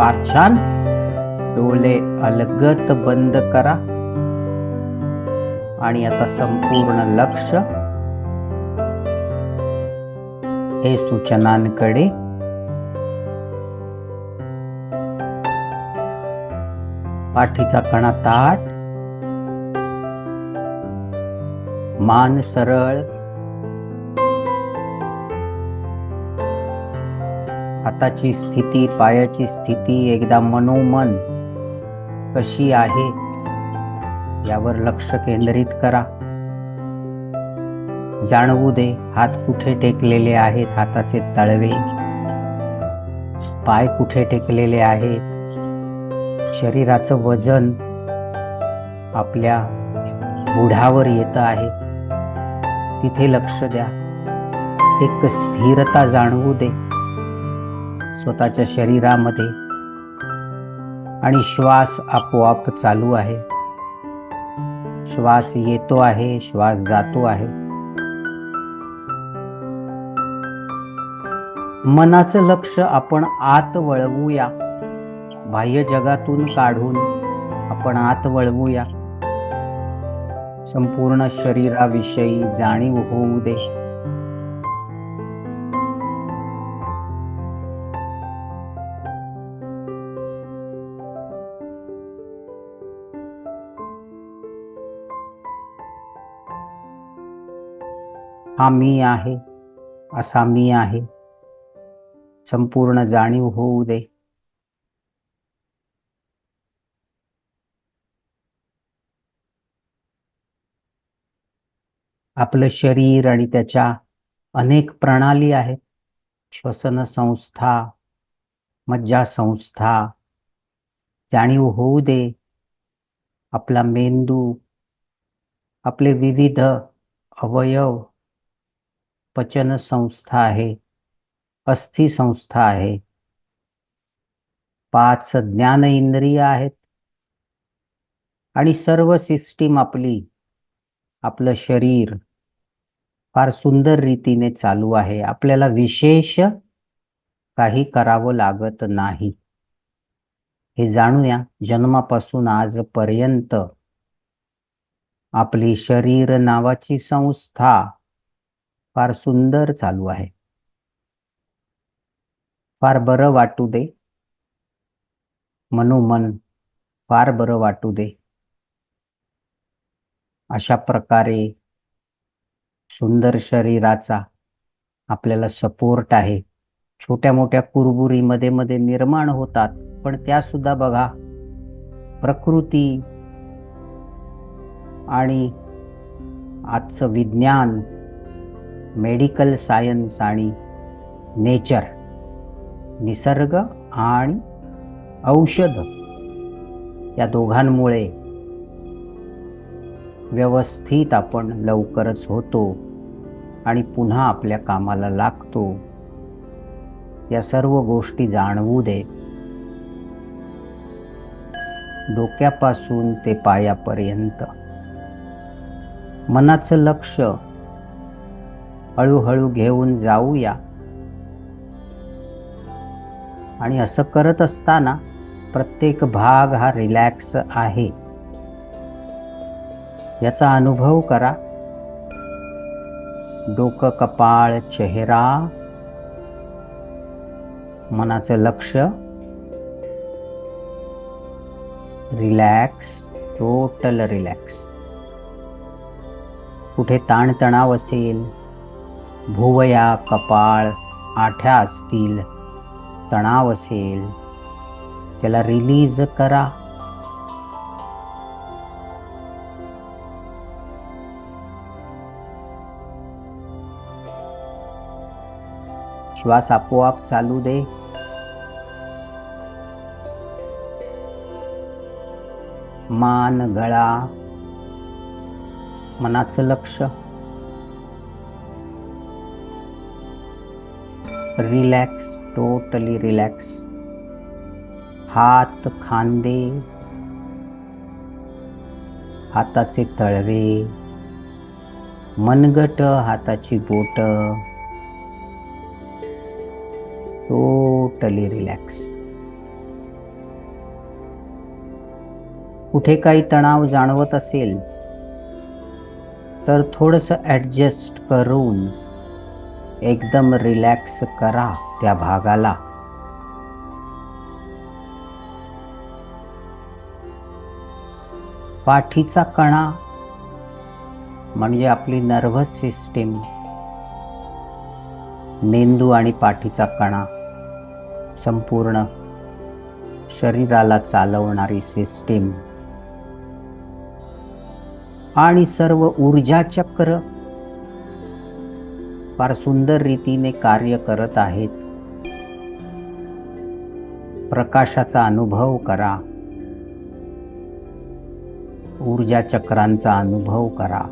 फार छान डोळे अलगत बंद करा. आणि आता संपूर्ण लक्ष हे सूचनांकडे. पाठीचा कणा ताट मान सरळ. हाताची स्थिती पायाची स्थिती एकदा मनोमन कशी आहे यावर लक्ष केंद्रित करा. जाणवू दे हात कुठे टेकलेले आहेत हाताचे तळवे? पाय कुठे टेकलेले आहेत? शरीराचं वजन आपल्या बुढावर येत आहे. तिथे लक्ष द्या. एक स्थिरता जाणवू दे. स्वतःच्या शरीरामध्ये. आणि श्वास आपोआप चालू आहे. श्वास येतो आहे श्वास जातो आहे. मनाचं लक्ष आपण आत वळवूया. बाह्य जगातून काढून आपण आत वळवूया. संपूर्ण शरीराविषयी जाणीव होऊ दे. हा मी आहे असा मी आहे. संपूर्ण जाणीव होऊ दे. आपलं शरीर आणि त्याच्या अनेक प्रणाली आहेत. श्वसन संस्था मज्जा संस्था जाणीव होऊ दे. आपला मेंदू आपले विविध अवयव पचन संस्था आहे अस्थि संस्था आहे. पाच ज्ञान इंद्रिय आहेत. आणि सर्व सिस्टीम आपली आपलं शरीर फार सुंदर रीतीने चालू आहे. आपल्याला विशेष काही करावं लागत नाही. हे जाणूया जन्मापासून आजपर्यंत आपली शरीर नावाची संस्था फार सुंदर चालू आहे. फार बरं वाटू दे. मनोमन फार बरं वाटू दे. अशा प्रकारे सुंदर शरीराचा आपल्याला सपोर्ट आहे. छोट्या मोठ्या कुरबुरी मध्ये मध्ये निर्माण होतात. पण त्या सुद्धा बघा प्रकृती आणि आजचं विज्ञान मेडिकल सायन्स आणि नेचर निसर्ग आणि औषध या दोघांमुळे व्यवस्थित आपण लवकरच होतो आणि पुन्हा आपल्या कामाला लागतो. या सर्व गोष्टी जाणवू दे. डोक्यापासून ते पायापर्यंत. मनाचं लक्ष हळूहळू घेऊन जाऊया. आणि असं करत असताना प्रत्येक भाग हा रिलॅक्स आहे. याचा अनुभव करा. डोकं कपाळ चेहरा मनाचं लक्ष रिलॅक्स टोटल रिलॅक्स कुठे ताणतणाव असेल भुवया कपाळ आठ्या असतील तणाव असेल त्याला रिलीज करा. श्वास आपोआप चालू दे. मान गळा. मनाचं लक्ष. Relax totally relax. हात खांदे। हाताचे तळवे। मनगट हाताची बोट। Totally relax. कुठे काही तणाव जाणवत असेल तर थोडंसं ॲडजस्ट करून एकदम रिलॅक्स करा त्या भागाला. पाठीचा कणा म्हणजे आपली नर्व्हस सिस्टीम मेंदू आणि पाठीचा कणा संपूर्ण शरीराला चालवणारी सिस्टीम आणि सर्व ऊर्जा चक्र फार सुंदर रीतीने कार्य करत आहेत. प्रकाशाचा अनुभव करा. ऊर्जा चक्रांचा अनुभव करा.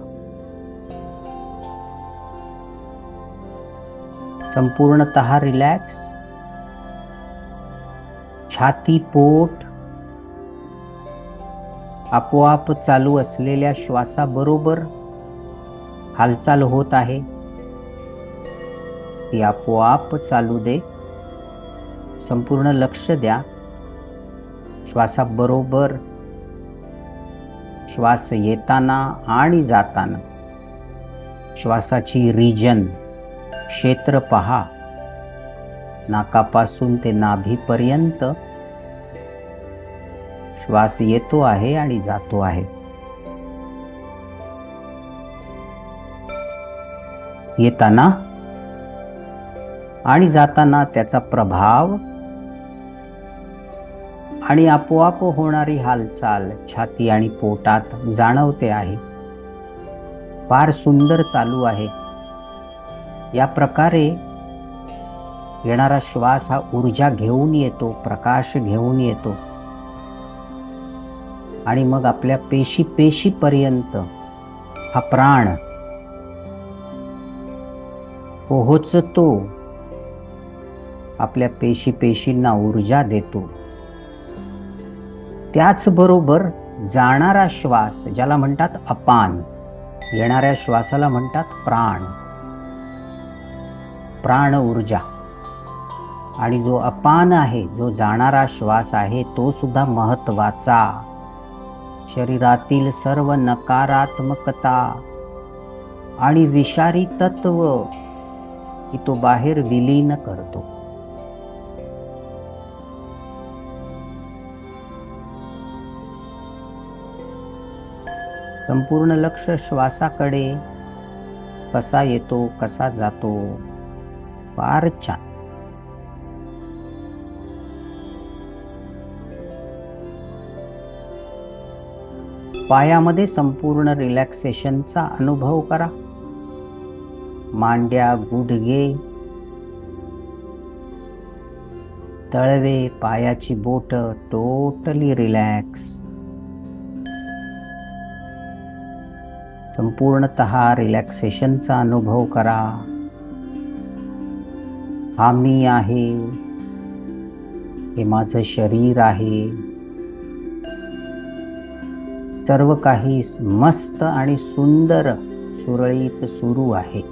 संपूर्णत रिलॅक्स छाती पोट आपोआप चालू असलेल्या श्वासाबरोबर हालचाल होत आहे. ती आपोआप चालू दे. संपूर्ण लक्ष द्या. श्वासाबरोबर श्वास येताना आणि जाताना. श्वासाची रिजन क्षेत्र पहा. नाकापासून ते नाभीपर्यंत. श्वास येतो आहे आणि जातो आहे. येताना आणि जाताना त्याचा प्रभाव आणि आपोआप होणारी हालचाल छाती आणि पोटात जाणवते आहे. फार सुंदर चालू आहे. या प्रकारे येणारा श्वास हा ऊर्जा घेऊन येतो प्रकाश घेऊन येतो. आणि मग आपल्या पेशी पेशीपर्यंत हा प्राण पोहोचतो. आपल्या पेशी पेशींना ऊर्जा देतो. त्याचबरोबर जाणारा श्वास ज्याला म्हणतात अपान येणाऱ्या श्वासाला म्हणतात प्राण. प्राण ऊर्जा. आणि जो अपान आहे जो जाणारा श्वास आहे तो सुद्धा महत्त्वाचा शरीरातील सर्व नकारात्मकता आणि विषारी तत्व की तो बाहेर विलीन करतो. संपूर्ण लक्ष श्वासाकडे. कसा येतो कसा जातो फार छान. पायामध्ये संपूर्ण रिलॅक्सेशनचा अनुभव करा. मांड्या गुडघे. तळवे पायाची बोट टोटली रिलॅक्स संपूर्णत रिलॅक्सेशनचा अनुभव करा. हा मी आहे. हे माझं शरीर आहे. सर्व काही मस्त आणि सुंदर सुरळीत सुरू आहे.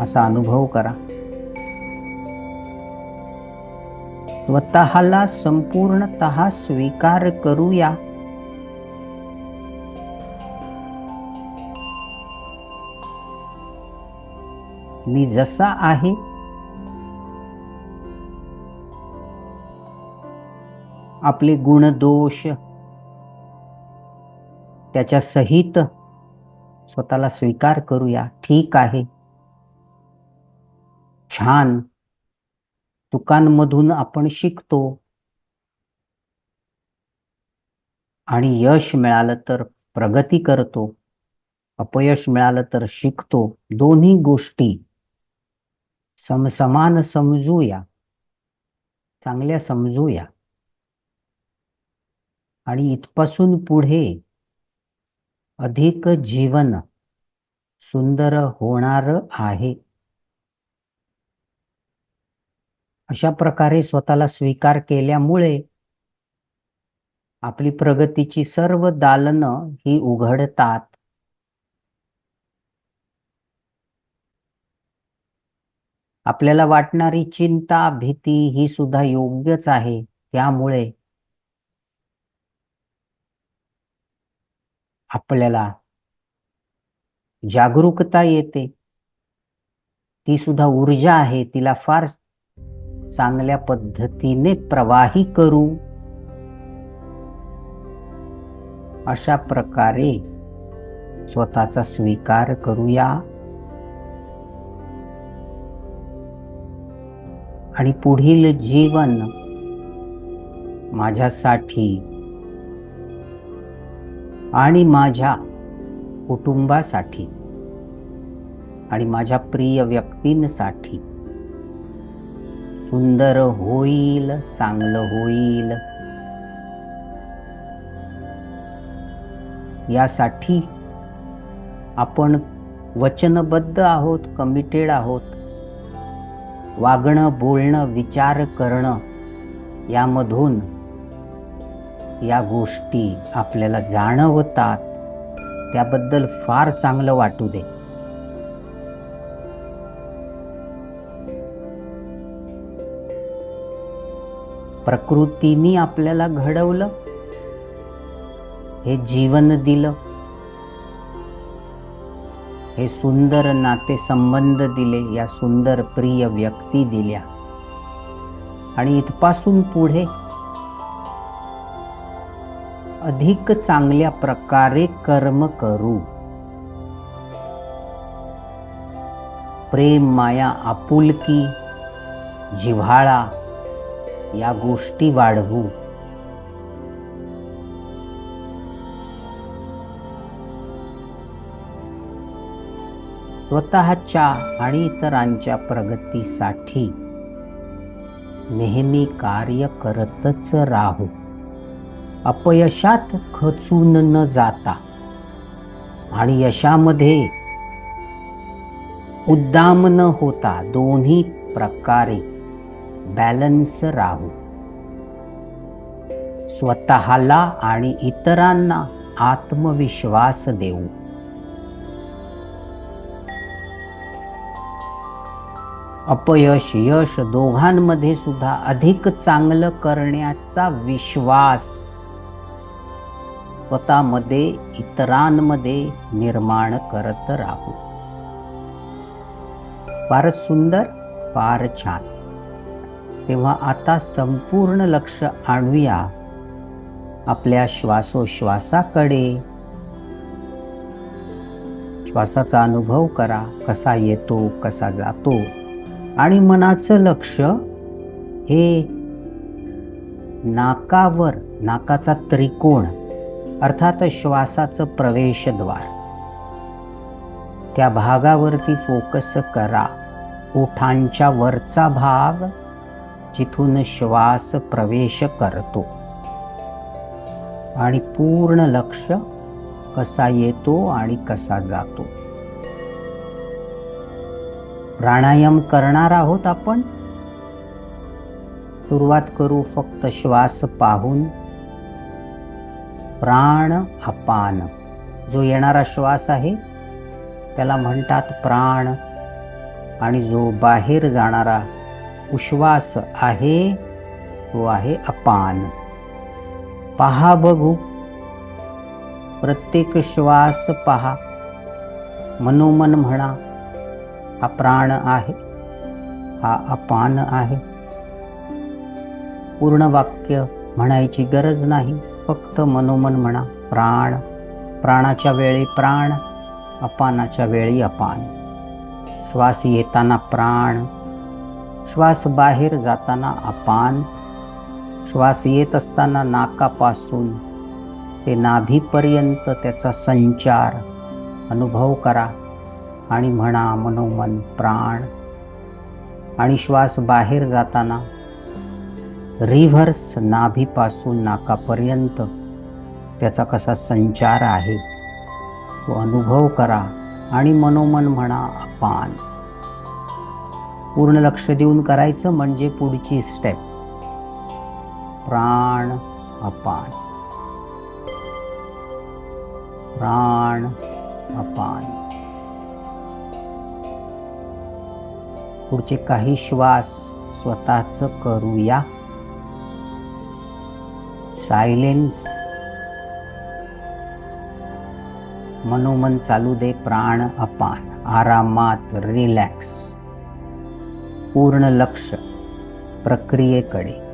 असा अनुभव करा. स्वतःला संपूर्णत स्वीकार करूया. मी जसा आहे. आपले गुणदोष त्याच्या सहित स्वतःला स्वीकार करूया. ठीक आहे. छान. चुकांमधून आपण शिकतो. आणि यश मिळालं तर प्रगती करतो. अपयश मिळालं तर शिकतो. दोन्ही गोष्टी सम समान समजूया. चांगल्या समजूया. आणि इथपासून पुढे अधिक जीवन सुंदर होणार आहे. अशा प्रकारे स्वतःला स्वीकार केल्यामुळे आपली प्रगतीची सर्व दालनं ही उघडतात. आपल्याला वाटणारी चिंता भीती ही सुद्धा योग्यच आहे. त्यामुळे आपल्याला जागरूकता येते. ती सुद्धा ऊर्जा आहे. तिला फार चांगल्या पद्धतीने प्रवाही करू. अशा प्रकारे स्वतःचा स्वीकार करूया. आणि पुढील जीवन माझ्यासाठी आणि माझ्या कुटुंबासाठी आणि माझ्या प्रिय व्यक्तींसाठी. सुंदर होईल चांगलं होईल. यासाठी आपण वचनबद्ध आहोत कमिटेड आहोत. वागणं बोलणं विचार करणं यामधून या गोष्टी आपल्याला जाणवतात. त्याबद्दल फार चांगलं वाटू दे. प्रकृतीने आपल्याला घडवलं. हे जीवन दिलं. हे सुंदर नाते संबंध दिले या सुंदर प्रिय व्यक्ती दिल्या. आणि इथपासून पुढे अधिक चांगल्या प्रकारे कर्म करू. प्रेम माया आपुलकी जिव्हाळा या गोष्टी वाढवू. स्वतःच्या आणि इतरांच्या प्रगतीसाठी नेहमी कार्य करतच राहू. अपयशात खचून न जाता आणि यशामध्ये उद्दाम न होता दोन्ही प्रकारे बॅलन्स राहू. स्वतःला आणि इतरांना आत्मविश्वास देऊ. अपयश यश दोघांमध्ये सुद्धा अधिक चांगलं करण्याचा विश्वास. स्वतःमध्ये इतरांमध्ये निर्माण करत राहू. फारच सुंदर फार छान. तेव्हा आता संपूर्ण लक्ष आणूया आपल्या श्वासोश्वासाकडे. श्वासाचा अनुभव करा कसा येतो कसा जातो. आणि मनाचं लक्ष हे नाकावर नाकाचा त्रिकोण अर्थात श्वासाचं प्रवेशद्वार. त्या भागावरती फोकस करा. ओठांच्या वरचा भाग जिथून श्वास प्रवेश करतो. आणि पूर्ण लक्ष कसा येतो आणि कसा जातो. प्राणायाम करणार आहोत आपण. सुरुवात करू फक्त श्वास पाहून. प्राण अपान. जो येणारा श्वास आहे त्याला म्हणतात प्राण. आणि जो बाहेर जाणारा उश्वास आहे तो आहे अपान. पहा बघू. प्रत्येक श्वास पहा. मनोमन म्हणा हा प्राण आहे हा अपान आहे. पूर्ण वाक्य म्हणायची गरज नाही फक्त मनोमन म्हणा प्राण. प्राणाच्या वेळी प्राण अपानाच्या वेळी अपान. श्वास येताना प्राण श्वास बाहेर जाताना अपान. श्वास येत असताना नाकापासून ते नाभीपर्यंत त्याचा संचार अनुभव करा. आणि म्हणा मनोमन प्राण. आणि श्वास बाहेर जाताना रिव्हर्स नाभीपासून नाकापर्यंत त्याचा कसा संचार आहे तो अनुभव करा आणि मनोमन म्हणा अपान. पूर्ण लक्ष देऊन करायचं म्हणजे पुढची स्टेप प्राण अपान. प्राण अपान. पुढचे काही श्वास स्वतःच करूया. सायलेन्स मनोमन चालू दे प्राण अपान. आरामात रिलॅक्स पूर्ण लक्ष प्रक्रियेकडे.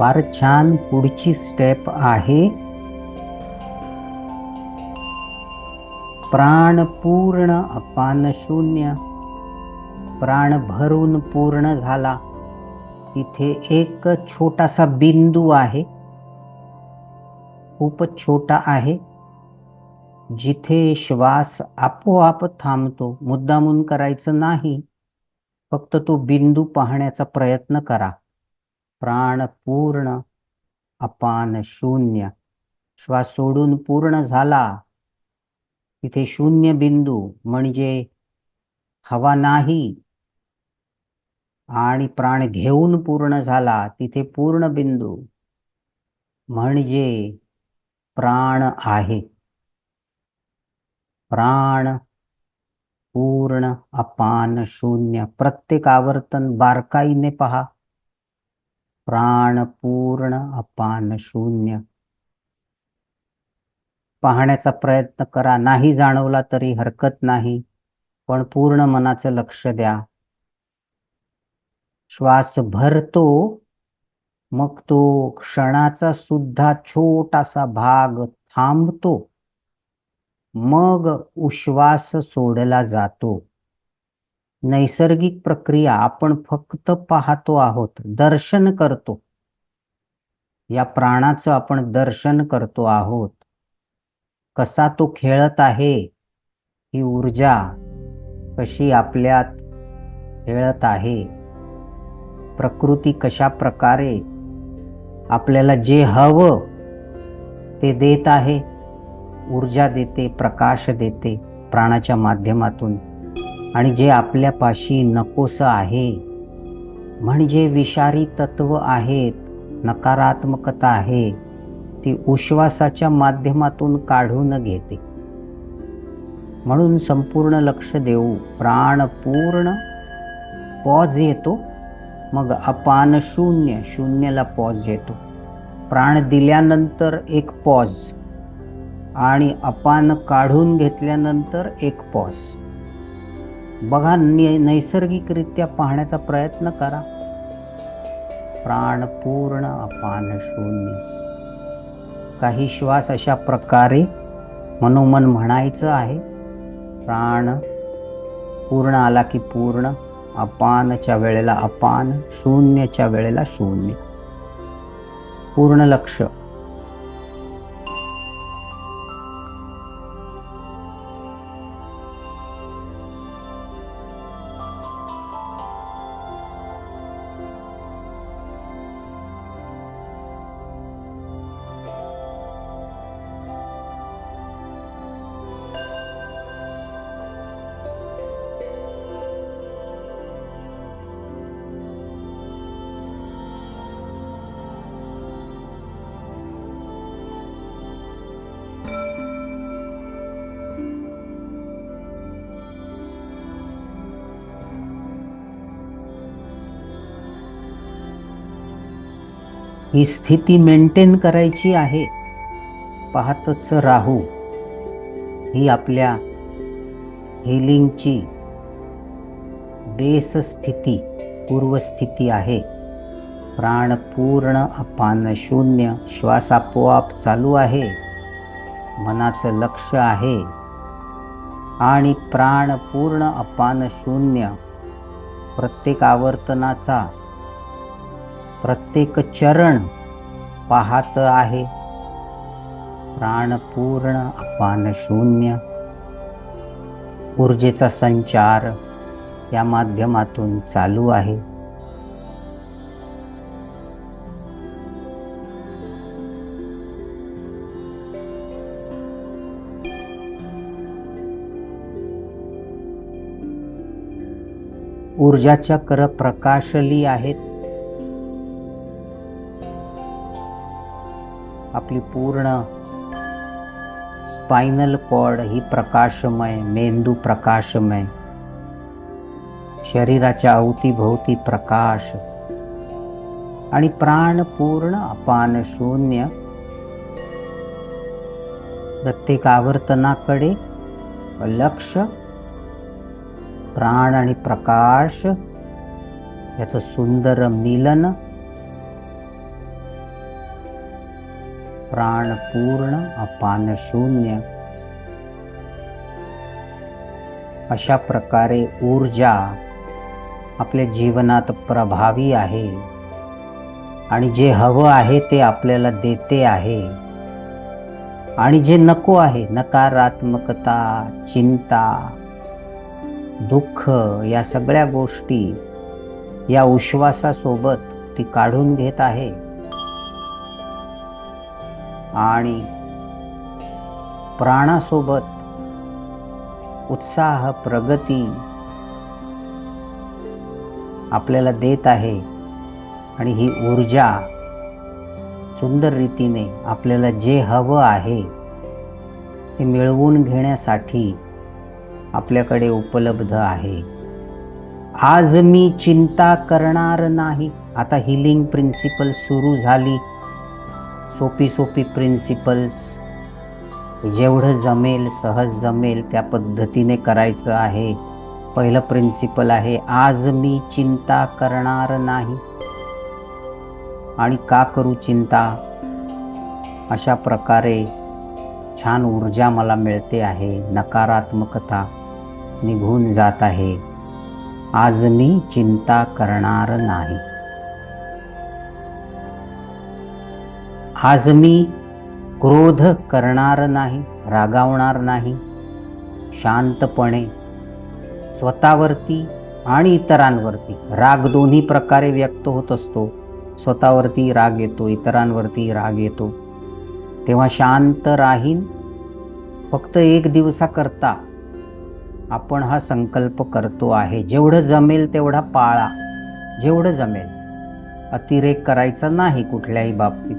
फार छान पुढची स्टेप आहे. प्राण पूर्ण अपान शून्य. प्राण भरून पूर्ण झाला. तिथे एक छोटासा बिंदू आहे. खूप छोटा आहे. जिथे श्वास आपोआप थांबतो. मुद्दामून करायचं नाही. फक्त तो बिंदू पाहण्याचा प्रयत्न करा. प्राण पूर्ण अपान शून्य. श्वास सोडून पूर्ण झाला. तिथे शून्य बिंदू म्हणजे हवा नाही. आणि प्राण घेऊन पूर्ण झाला. तिथे पूर्ण बिंदू म्हणजे प्राण आहे. प्राण पूर्ण अपान शून्य. प्रत्येक आवर्तन बारकाईने पहा. प्राण पूर्ण अपान शून्य. पाहण्याचा प्रयत्न करा. नाही जाणवला तरी हरकत नाही पण पूर्ण मनाचं लक्ष द्या. श्वास भरतो मग तो क्षणाचा सुद्धा छोटासा भाग थांबतो. मग उश्वास सोडला जातो. नैसर्गिक प्रक्रिया आपण फक्त पाहतो आहोत दर्शन करतो. या प्राणाचं आपण दर्शन करतो आहोत. कसा तो खेळत आहे ही ऊर्जा कशी आपल्यात खेळत आहे प्रकृती कशा प्रकारे आपल्याला जे हवं ते देत आहे ऊर्जा देते प्रकाश देते प्राणाच्या माध्यमातून. आणि जे आपल्यापाशी नकोसं आहे म्हणजे विषारी तत्व आहेत नकारात्मकता आहे ती उश्वासाच्या माध्यमातून काढून घेते. म्हणून संपूर्ण लक्ष देऊ प्राण पूर्ण पॉज येतो मग अपान शून्य शून्यला पॉज येतो. प्राण दिल्यानंतर एक पॉज आणि अपान काढून घेतल्यानंतर एक पॉज. बघा नैसर्गिकरित्या पाहण्याचा प्रयत्न करा. प्राण पूर्ण अपान शून्य. काही श्वास अशा प्रकारे मनोमन म्हणायचं आहे प्राण पूर्ण आला की पूर्ण अपानच्या वेळेला अपान शून्यच्या वेळेला शून्य. पूर्ण लक्ष ही स्थिती मेंटेन करायची आहे. पाहतच राहू. ही आपल्या हिलिंगची बेस स्थिती पूर्वस्थिती आहे. प्राण पूर्ण अपान शून्य श्वास आपोआप चालू आहे. मनाचं लक्ष आहे. आणि प्राण पूर्ण अपान शून्य प्रत्येक आवर्तनाचा प्रत्येक चरण पाहत आहे. प्राण पूर्ण अपान शून्य. ऊर्जेचा संचार या माध्यमातून चालू आहे. ऊर्जा चक्र प्रकाशली आहेत. आपली पूर्ण स्पायनल कॉर्ड ही प्रकाशमय मेंदू प्रकाशमय. शरीराच्या अवतीभोवती प्रकाश. आणि प्राण पूर्ण अपान शून्य. प्रत्येक आवर्तनाकडे लक्ष प्राण आणि प्रकाश याचं सुंदर मिलन प्राण पूर्ण अपान शून्य. अशा प्रकारे ऊर्जा आपल्या जीवनात प्रभावी आहे. आणि जे हवं आहे ते आपल्याला देते आहे. आणि जे नको आहे नकारात्मकता चिंता दुःख या सगळ्या गोष्टी या उश्वासासोबत ती काढून घेत आहे. आणि प्राणासोबत उत्साह प्रगती आपल्याला देत आहे आणि ही ऊर्जा सुंदर रीतीने आपल्याला जे हवं आहे ते मिळवून घेण्यासाठी आपल्याकडे उपलब्ध आहे. आज मी चिंता करणार नाही. आता हिलिंग प्रिन्सिपल सुरू झाली. सोपी सोपी प्रिन्सिपल्स जेवढं जमेल सहज जमेल त्या पद्धतीने करायचं आहे. पहिलं प्रिन्सिपल आहे आज मी चिंता करणार नाही. आणि का करू चिंता? अशा प्रकारे छान ऊर्जा मला मिळते आहे नकारात्मकता निघून जात आहे. आज मी चिंता करणार नाही. आज मी क्रोध करणार नाही रागावणार नाही. शांतपणे स्वतःवरती आणि इतरांवरती. राग दोन्ही प्रकारे व्यक्त होत असतो. स्वतःवरती राग येतो इतरांवरती राग येतो. तेव्हा शांत राहीन. फक्त एक दिवसाकरता आपण हा संकल्प करतो आहे. जेवढं जमेल तेवढा पाळा. जेवढं जमेल. अतिरेक करायचा नाही कुठल्याही बाबतीत.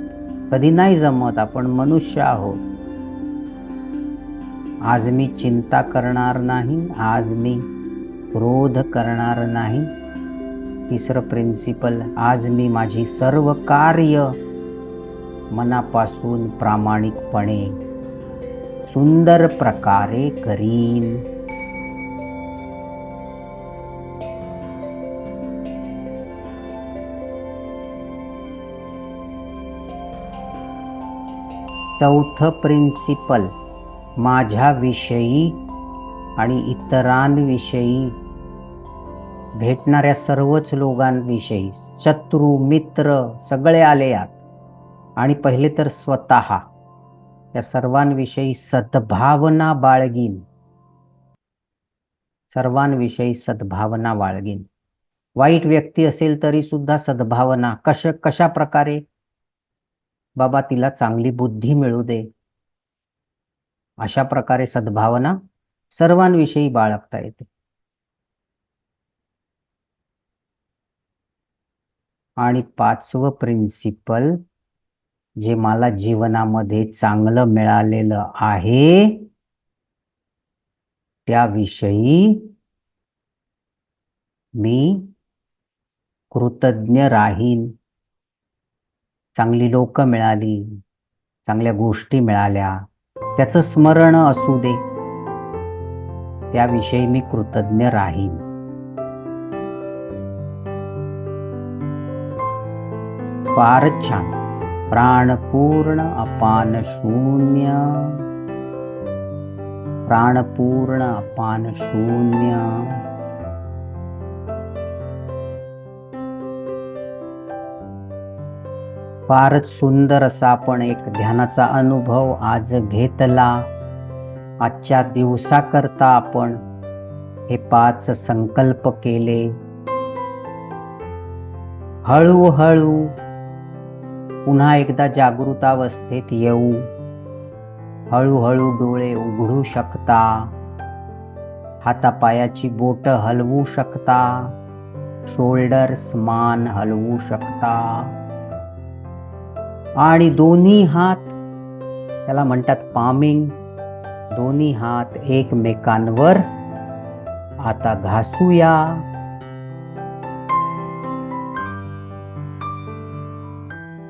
कधी नाही जमत आपण मनुष्य आहोत. आज मी चिंता करणार नाही आज मी क्रोध करणार नाही. तिसरं प्रिन्सिपल आज मी माझी सर्व कार्य मनापासून प्रामाणिकपणे सुंदर प्रकारे करीन. चौथं प्रिन्सिपल माझ्याविषयी आणि इतरांविषयी भेटणाऱ्या सर्वच लोकांविषयी शत्रू मित्र सगळे आले यात. आणि पहिले तर स्वतः या सर्वांविषयी सद्भावना बाळगीन. सर्वांविषयी सद्भावना बाळगीन. वाईट व्यक्ती असेल तरी सुद्धा सद्भावना कश कशा प्रकारे बाबा तिला चांगली बुद्धी मिळू दे. अशा प्रकारे सद्भावना सर्वांविषयी बाळगता येते. आणि पाचवं प्रिन्सिपल जे मला जीवनामध्ये चांगलं मिळालेलं आहे त्याविषयी मी कृतज्ञ राहीन. चांगली लोक मिळाली चांगल्या गोष्टी मिळाल्या त्याचं स्मरण असू दे. त्याविषयी मी कृतज्ञ राहीन. फारच छान. प्राणपूर्ण अपान शून्य. प्राणपूर्ण अपान शून्य. फारच सुंदर असा आपण एक ध्यानाचा अनुभव आज घेतला. आजच्या दिवसाकरता आपण हे पाच संकल्प केले. हळूहळू पुन्हा एकदा जागृतावस्थेत येऊ. हळूहळू डोळे उघडू शकता. हातापायाची बोट हलवू शकता. शोल्डर्स मान हलवू शकता. आणि दोन्ही हात त्याला म्हणतात पामिंग दोन्ही हात एकमेकांवर. आता घासूया.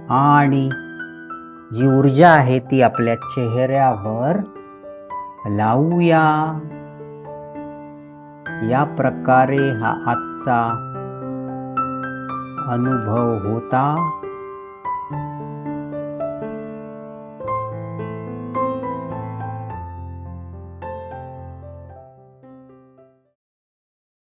आणि जी ऊर्जा आहे ती आपल्या चेहऱ्यावर लावूया. या प्रकारे हा आजचा अनुभव होता.